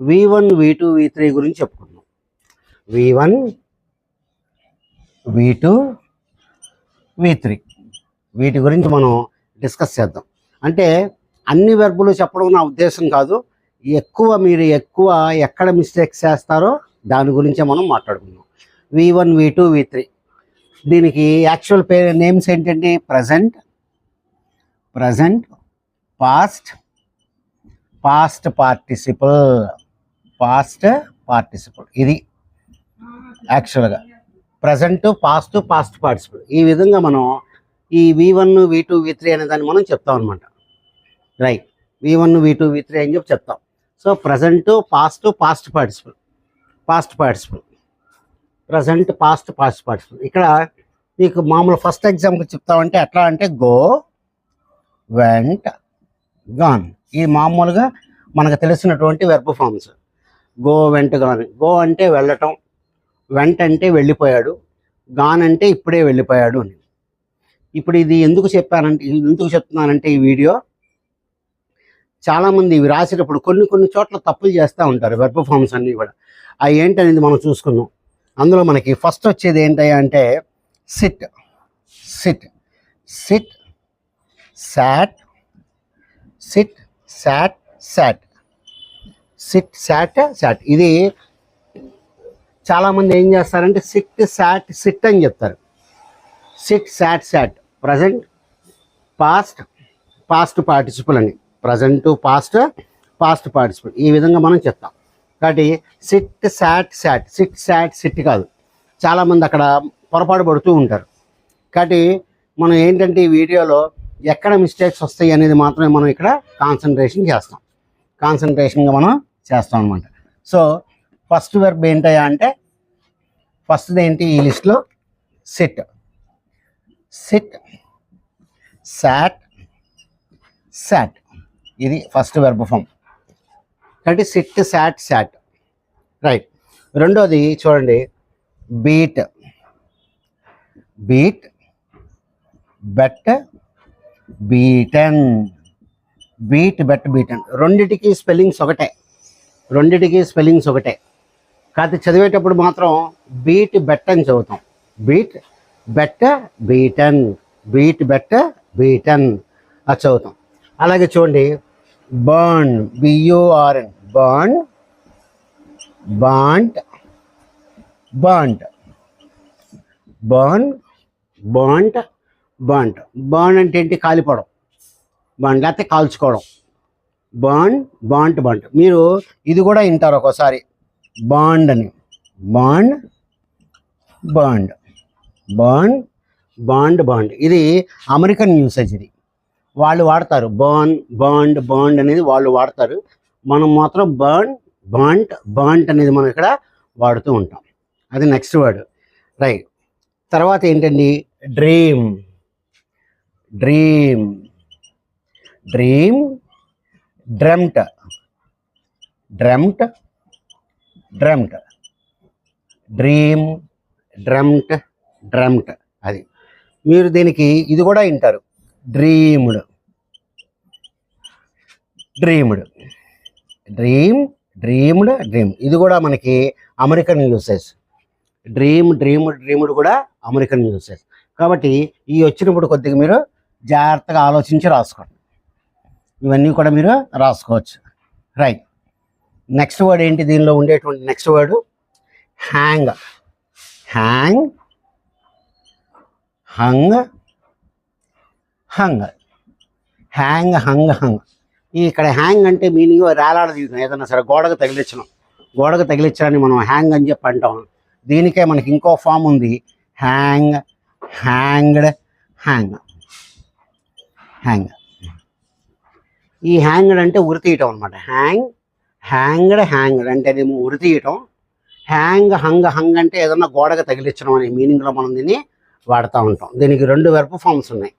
V one V two V three గురించి చెప్పుకుందాం. V one V two V three వీటి గురించి మనం డిస్కస్ చేద్దాం. అంటే అన్ని వెర్బులు చెప్పడం నా ఉద్దేశం కాదు. ఎక్కువ మీరు ఎక్కువ ఎక్కడ మిస్టేక్స్ చేస్తారో దాని గురించే మనం మాట్లాడుకుందాం. V one V two V three దీనికి యాక్చువల్ పే నేమ్స్ ఏంటంటే present present past past participle past participle ఇది యాక్చువల్గా ప్రజెంట్ పాస్ట్ పాస్ట్ పార్టిసిపల్ ఈ విధంగా మనం ఈ V one V two V three అనే దాన్ని మనం చెప్తాం అనమాట right V one V two V three అని చెప్పి చెప్తాం. So present past past participle past participle present past past participle ఇక్కడ మీకు మామూలు ఫస్ట్ ఎగ్జాంపుల్ చెప్తామంటే ఎట్లా అంటే గో వెంట్ గాన్ ఈ మామూలుగా మనకు తెలిసినటువంటి verb forms go went gone go అంటే వెళ్ళటం వెంట అంటే వెళ్ళిపోయాడు గాన్ అంటే ఇప్పుడే వెళ్ళిపోయాడు అని. ఇప్పుడు ఇది ఎందుకు చెప్పానంటే ఎందుకు చెప్తున్నానంటే ఈ వీడియో చాలామంది ఇవి రాసేటప్పుడు కొన్ని కొన్ని చోట్ల తప్పులు చేస్తూ ఉంటారు వెర్బ్ ఫామ్స్ అన్నీ కూడా. అవి ఏంటనేది మనం చూసుకుందాం. అందులో మనకి ఫస్ట్ వచ్చేది ఏంటయ్యా అంటే sit sit sit sat sit sat sat sit sat sat ఇది చాలామంది ఏం చేస్తారంటే సిట్ శాట్ సిట్ అని చెప్తారు. Sit sat sat present past past participle అని. Present past past participle. ఈ విధంగా మనం చెప్తాం. కాబట్టి sit sat sat sit sat sit కాదు. చాలామంది అక్కడ పొరపాటు పడుతూ ఉంటారు. కాబట్టి మనం ఏంటంటే ఈ వీడియోలో ఎక్కడ మిస్టేక్స్ వస్తాయి అనేది మాత్రమే మనం ఇక్కడ కాన్సన్ట్రేషన్ చేస్తాం. కాన్సన్ట్రేషన్గా మనం చేస్తాం అనమాట సో ఫస్ట్ వెర్బ్ ఏంటయ్యా అంటే ఫస్ట్ది ఏంటి? ఈ లిస్ట్లో సిట్ సిట్ సాట్ సాట్ ఇది ఫస్ట్ వెర్బ్ ఫామ్ కాబట్టి సిట్ సాట్ సాట్ రైట్ రెండోది చూడండి. Beat beat bet beaten beat bet beaten రెండిటికి స్పెల్లింగ్స్ ఒకటే. రెండిటికి స్పెల్లింగ్స్ ఒకటే. కాకపోతే చదివేటప్పుడు మాత్రం బీట్ బెట్ అని చదువుతాం. బీట్ బెట్ట బీటన్. బీట్ బెట్ట బీటన్ అది చదువుతాం. అలాగే చూడండి. Burn B U R N burn burnt burnt burn burnt burnt burn అంటే ఏంటి? కాలిపోవడం. బాండ్ లేకపోతే కాల్చుకోవడం. బాండ్ బాంట్ బాంట్ మీరు ఇది కూడా వింటారు ఒక్కోసారి బాండ్ అని. Burned burned. Burned burned burned. ఇది అమెరికన్ యూసేజ్ ఇది. వాళ్ళు వాడతారు. బాన్ బాండ్ బాండ్ అనేది వాళ్ళు వాడతారు. మనం మాత్రం బాండ్ బాంట్ బాంట్ అనేది మనం ఇక్కడ వాడుతూ ఉంటాం. అది నెక్స్ట్ వర్డ్. రైట్. తర్వాత ఏంటండి? Dream. Dream. Dream dreamt dreamt dreamt dream dreamt dreamt అది. మీరు దీనికి ఇది కూడా వింటారు. Dreamed dreamed dream dreamed dream ఇది కూడా మనకి American usage dream dream dreamed కూడా అమెరికన్ యూసేజ్ కాబట్టి ఈ వచ్చినప్పుడు కొద్దిగా మీరు జాగ్రత్తగా ఆలోచించి రాసుకోండి. ఇవన్నీ కూడా మీరు రాసుకోవచ్చు. రైట్ నెక్స్ట్ వర్డ్ ఏంటి? దీనిలో ఉండేటువంటి next word hang hang hung hung hang hung hung ఇక్కడ హ్యాంగ్ అంటే మీనింగ్ రేలాడదీయడం ఏదైనా సరే గోడకు తగిలించడం గోడకు తగిలించడాన్ని మనం హ్యాంగ్ అని చెప్పి అంటాం. దీనికే మనకి ఇంకో ఫామ్ ఉంది. హ్యాంగ్ హ్యాంగ్డ్ హ్యాంగ్ హ్యాంగ్ ఈ హ్యాంగ్డ్ అంటే ఉరి తీయటం అనమాట హ్యాంగ్ హ్యాంగ్డ్ హ్యాంగ్డ్ అంటే అదేమో ఉరి తీయటం. హ్యాంగ్ హంగ్ హంగ్ అంటే ఏదన్నా గోడకు తగిలించడం అనే మీనింగ్లో మనం దీన్ని వాడుతూ ఉంటాం. దీనికి రెండు వెర్పు ఫామ్స్ ఉన్నాయి.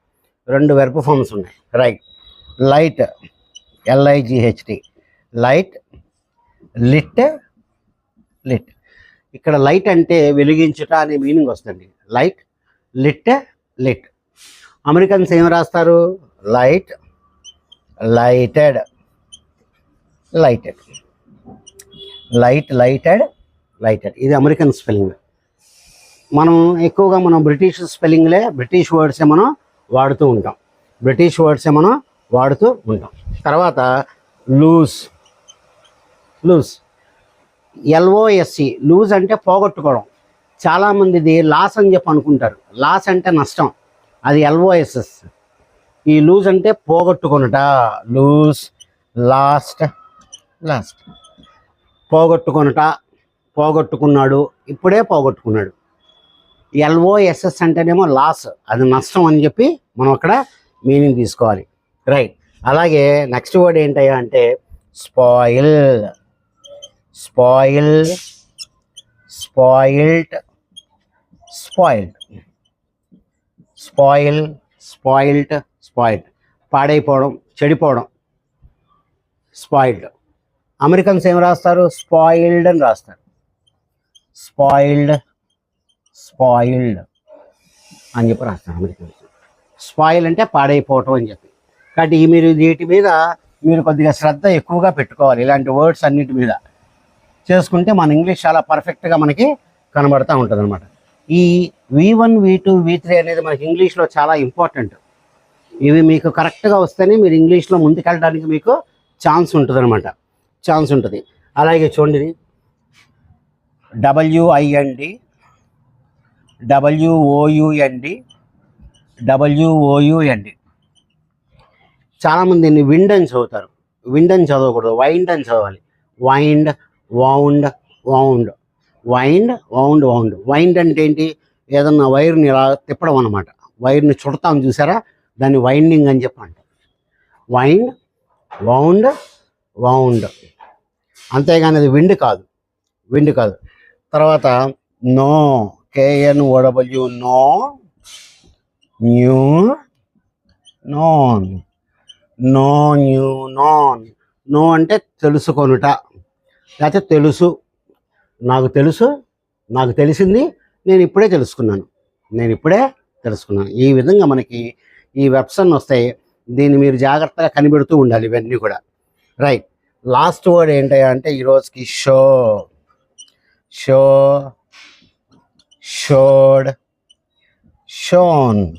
రెండు వెర్పు ఫామ్స్ ఉన్నాయి. Right. Light L I G H T light lit lit. ఇక్కడ లైట్ అంటే వెలిగించుట అనే మీనింగ్ వస్తుంది లైట్ లిట్ లిట్. అమెరికన్స్ ఏం రాస్తారు? Light lighted lighted light lighted lighted ఇది అమెరికన్ స్పెల్లింగ్. మనం ఎక్కువగా మనం బ్రిటిష్ స్పెల్లింగ్లే బ్రిటిష్ వర్డ్సే మనం వాడుతూ ఉంటాం. బ్రిటిష్ వర్డ్సే మనం వాడుతూ ఉంటాం. తర్వాత లూజ్. లూజ్. ఎల్ఓఎస్సి లూజ్ అంటే పోగొట్టుకోవడం. చాలామందిది లాస్ అని చెప్పి అనుకుంటారు. లాస్ అంటే నష్టం. అది ఎల్ఓఎస్ఎస్ ఈ లూజ్ అంటే పోగొట్టుకొనుట. Lose lost lost. పోగొట్టుకొనుట పోగొట్టుకున్నాడు ఇప్పుడే పోగొట్టుకున్నాడు. ఎల్ఓఎస్ఎస్ అంటేనేమో లాస్ అది నష్టం అని చెప్పి మనం అక్కడ మీనింగ్ తీసుకోవాలి. రైట్. అలాగే నెక్స్ట్ వర్డ్ ఏంటయ్యా అంటే spoil. Spoil spoiled spoiled. Spoil spoiled. Spoiled. పాడైపోవడం చెడిపోవడం స్పాయిల్డ్. అమెరికన్స్ ఏం రాస్తారు? స్పాయిల్డ్ అని రాస్తారు. స్పాయిల్డ్ స్పాయిల్డ్ అని చెప్పి రాస్తారు అమెరికన్స్. స్పాయిల్ అంటే పాడైపోవటం అని చెప్పి. కాబట్టి ఈ మీరు వీటి మీద మీరు కొద్దిగా శ్రద్ధ ఎక్కువగా పెట్టుకోవాలి. ఇలాంటి వర్డ్స్ అన్నిటి మీద. చేసుకుంటే మన ఇంగ్లీష్ చాలా పర్ఫెక్ట్గా మనకి కనబడతా ఉంటుంది అనమాట ఈ V one V two V three అనేది మనకి ఇంగ్లీష్లో చాలా ఇంపార్టెంట్. ఇవి మీకు కరెక్ట్గా వస్తేనే మీరు ఇంగ్లీష్లో ముందుకెళ్ళడానికి మీకు ఛాన్స్ ఉంటుంది అనమాట ఛాన్స్ ఉంటుంది. అలాగే చూడండి డబ్ల్యూఐఎన్డి డబ్ల్యూఓయుఎన్డి డబ్ల్యూఓయుఎన్డి చాలామంది దీన్ని విండ్ అని చదువుతారు. విండ్ అని చదవకూడదు. వైండ్ అని చదవాలి. Wind wound wound wind wound wound wind అంటే ఏంటి? ఏదన్నా వైర్ని ఇలా తిప్పడం అనమాట వైర్ని చుడతాం చూసారా? దాన్ని వైండింగ్ అని చెప్పి అంటారు వైండ్ వౌండ్ వౌండ్ అంతేగాని అది విండ్ కాదు. విండ్ కాదు. తర్వాత know K N O W know knew known know knew known know అంటే తెలుసుకొనుట. లేకపోతే తెలుసు. నాకు తెలుసు నాకు తెలిసింది నేను ఇప్పుడే తెలుసుకున్నాను. నేను ఇప్పుడే తెలుసుకున్నాను. ఈ విధంగా మనకి ఈ వెబ్సన్ వస్తాయి. దీన్ని మీరు జాగ్రత్తగా కనిపెడుతూ ఉండాలి ఇవన్నీ కూడా. రైట్. లాస్ట్ వర్డ్ ఏంటయ్యా అంటే ఈరోజుకి షో. షో. షోడ్. షోన్.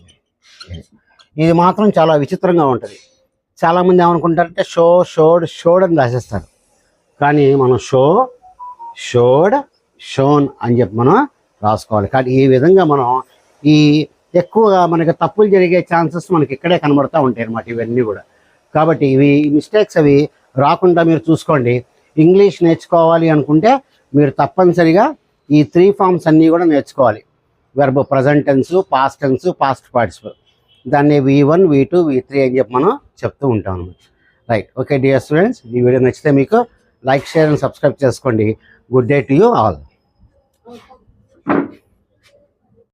ఇది మాత్రం చాలా విచిత్రంగా ఉంటుంది. చాలామంది ఏమనుకుంటారంటే షో షోడ్ షోడ్ అని రాసేస్తారు. కానీ మనం షో షోడ్ షోన్ అని చెప్పి మనం రాసుకోవాలి. కానీ ఈ విధంగా మనం ఈ ఎక్కువగా మనకి తప్పులు జరిగే ఛాన్సెస్ మనకి ఇక్కడే కనబడతా ఉంటాయి అన్నమాట ఇవన్నీ కూడా. కాబట్టి ఇవి మిస్టేక్స్ అవి రాకుండా మీరు చూసుకోండి. ఇంగ్లీష్ నేర్చుకోవాలి అనుకుంటే మీరు తప్పనిసరిగా ఈ త్రీ ఫామ్స్ అన్నీ కూడా నేర్చుకోవాలి. Verb present tense past tense past participle దాన్ని V one V two V three అని చెప్పి మనం చెప్తూ ఉంటాం అనమాట రైట్ ఓకే డియర్ స్టూడెంట్స్ ఈ వీడియో నచ్చితే మీకు లైక్ షేర్ అండ్ సబ్స్క్రైబ్ చేసుకోండి. Good day to you all